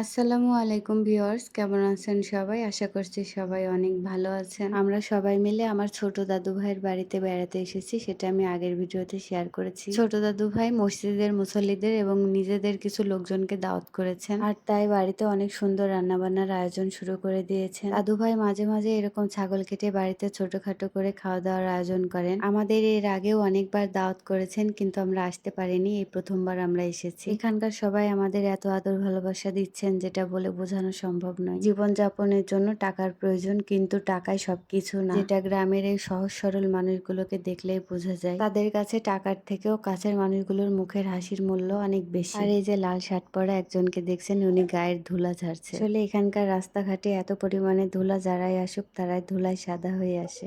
আসসালামু আলাইকুম ভিউয়ার্স, কেমন আছেন সবাই? আশা করছি সবাই অনেক ভালো আছেন। আমরা সবাই মিলে আমার ছোট দাদু ভাইয়ের বাড়িতে বেড়াতে এসেছি, সেটা আমি আগের ভিডিওতে শেয়ার করেছি। ছোট দাদু ভাই মসজিদের মুসল্লিদের এবং নিজেদের কিছু লোকজনকে দাওয়াত করেছেন আর তাই বাড়িতে অনেক সুন্দর রান্নাবান্নার আয়োজন শুরু করে দিয়েছেন। দাদু ভাই মাঝে মাঝে এরকম ছাগল কেটে বাড়িতে ছোটখাটো করে খাওয়া দাওয়ার আয়োজন করেন। আমাদের এর আগেও অনেকবার দাওয়াত করেছেন, কিন্তু আমরা আসতে পারিনি। এই প্রথমবার আমরা এসেছি। এখানকার সবাই আমাদের এত আদর ভালোবাসা দিচ্ছেন যেটা বলে বোঝানো সম্ভব নয়। জীবনযাপনের জন্য টাকার প্রয়োজন, কিন্তু টাকায় সবকিছু না। যেটা গ্রামের এই সহজ সরল মানুষগুলোকে দেখলেই বোঝা যায়। তাদের কাছে টাকার থেকেও কাছের মানুষগুলোর মুখের হাসির মূল্য অনেক বেশি। আর এই যে লাল শার্ট পরা একজনকে দেখছেন, উনি গায়ের ধুলা ঝাড়ছে। আসলে এখানকার রাস্তাঘাটে এত পরিমাণে ধুলা যারাই আসুক, তারাই ধুলায় সাদা হয়ে আসে।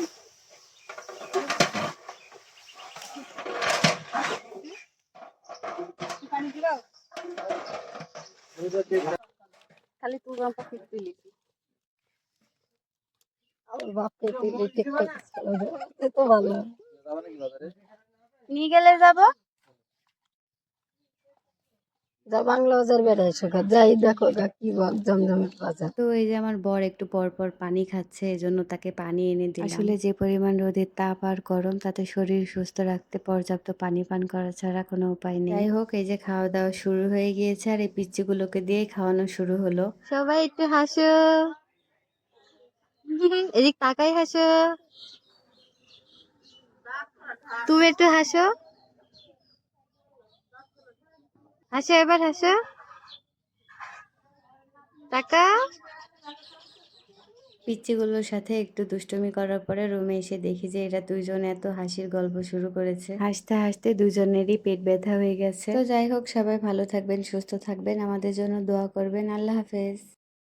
খালি তুই গামটা ঠিক দিলি আমার বাপকে দিলি টিকটক তো ভালো। নিয়ে গেলে যাব? যা বাংলা বাজার বেড়াই সকাল যাই দেখো গা কি জমজমের বাজার। তো এই যে আমার বর একটু পর পর পানি খাচ্ছে এজন্য তাকে পানি এনে দিলাম। আসলে যে পরিমাণ রোদের তাপ আর গরম তাতে শরীর সুস্থ রাখতে পর্যাপ্ত পানি পান করা ছাড়া কোনো উপায় নেই। যাই হোক এই যে খাওয়া দাওয়া শুরু হয়ে গিয়েছে আর এই পিচ্চিগুলোকে দিয়ে খাওয়ানো শুরু হলো। সবাই একটু হাসো। এদিক তাকাই হাসো। তুমি একটু হাসো। হাসো এবার হাসো। টাকা। পিচ্চিগুলোর সাথে একটু দুষ্টুমি করার পরে রুমে এসে দেখি যে এরা দুইজন এত হাসির গল্প শুরু করেছে। হাসতে হাসতে দুজনেরই পেট ব্যথা হয়ে গেছে। তো যাই হোক সবাই ভালো থাকবেন সুস্থ থাকবেন। আমাদের জন্য দোয়া করবেন। আল্লাহ হাফেজ।